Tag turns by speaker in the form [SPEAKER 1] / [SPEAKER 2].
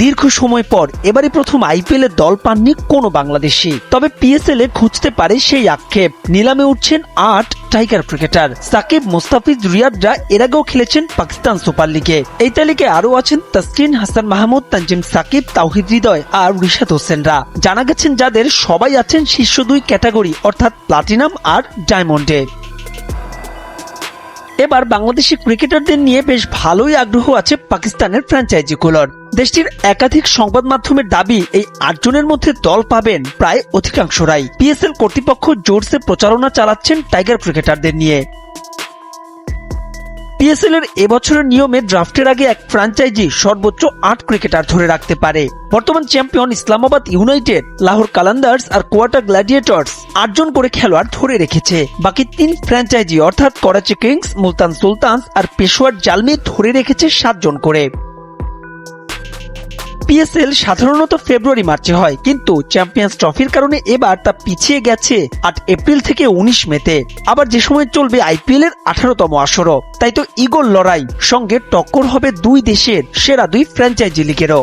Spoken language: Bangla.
[SPEAKER 1] দীর্ঘ সময় পর এবারই প্রথম আইপিএল দল পাননি কোনো বাংলাদেশি। তবে পিএসএল এ খুঁজতে পারে সেই আক্ষেপ। নিলামে উঠছেন আট টাইগার ক্রিকেটার সাকিব, মোস্তাফিজ রিয়াদরা এর আগেও খেলেছেন পাকিস্তান সুপার লিগে। এই তালিকায় আরও আছেন তাসকিন, হাসান মাহমুদ, তানজিম সাকিব, তাওহিদ হৃদয় আর রিশাদ হোসেনরা। জানা গেছেন যাদের সবাই আছেন শীর্ষ দুই ক্যাটাগরি, অর্থাৎ প্লাটিনাম আর ডায়মন্ডে। এবার বাংলাদেশি ক্রিকেটারদের নিয়ে বেশ ভালোই আগ্রহ আছে পাকিস্তানের ফ্র্যাঞ্চাইজিগুলোর। দেশটির একাধিক সংবাদ মাধ্যমের দাবি, এই আটজনের মধ্যে দল পাবেন প্রায় অধিকাংশরাই। পিএসএল কর্তৃপক্ষ জোরসে প্রচারণা চালাচ্ছেন টাইগার ক্রিকেটারদের নিয়ে। পিএসএল এর এবছরের নিয়মে ড্রাফটের আগে এক ফ্রাঞ্চাইজি সর্বোচ্চ আট ক্রিকেটার ধরে রাখতে পারে। বর্তমান চ্যাম্পিয়ন ইসলামাবাদ ইউনাইটেড লাহোর কালান্দার্স আর কোয়াটার গ্ল্যাডিয়েটর্স আটজন করে খেলোয়াড় ধরে রেখেছে। বাকি তিন ফ্র্যাঞ্চাইজি অর্থাৎ করাচি কিংস মুলতান সুলতান আর পেশোয়ার জালমে ধরে রেখেছে সাতজন করে। পিএসএল সাধারণত ফেব্রুয়ারি মার্চে হয়, কিন্তু চ্যাম্পিয়ন্স ট্রফির কারণে এবার তা পিছিয়ে গেছে আট এপ্রিল থেকে উনিশ মেতে আবার যে সময় চলবে আইপিএল এর আঠারোতম আসরও। তাই তো ইগোল লড়াই। সঙ্গে টক্কর হবে দুই দেশের, সেরা দুই ফ্র্যাঞ্চাইজি লিগেরও।